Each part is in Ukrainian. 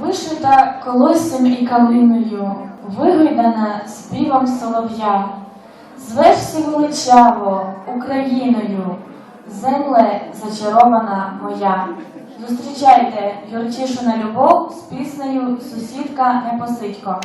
Вишита колоссям і калиною, вигойдана співом солов'я. Звешся величаво Україною, земле зачарована моя. Зустрічайте Юрчишу на любов з піснею Сусідка Непосидько.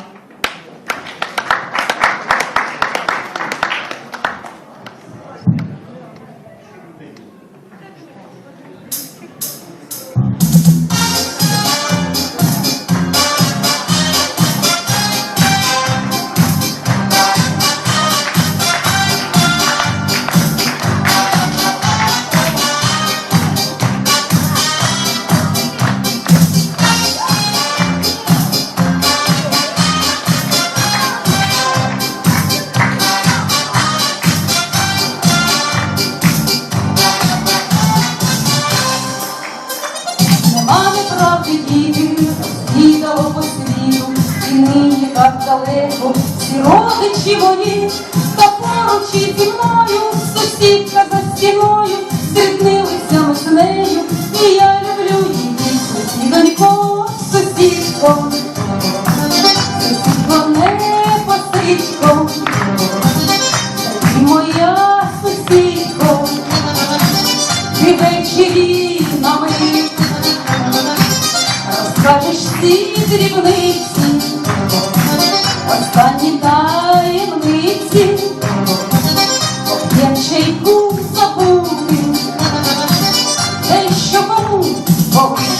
Нема неправди діти, розкидало по світу, і нині так далеко, всі родичі мої, та поруч і зі мною, сусідка за стіною, зріднилися ми з нею, і я люблю її, сусідонько, сусідко, сусідко, не посичко, і моя сусідко, ти ввечері на мить Бачиш ти дрібниці, останні таємниці, як ще й забути, те, що кому.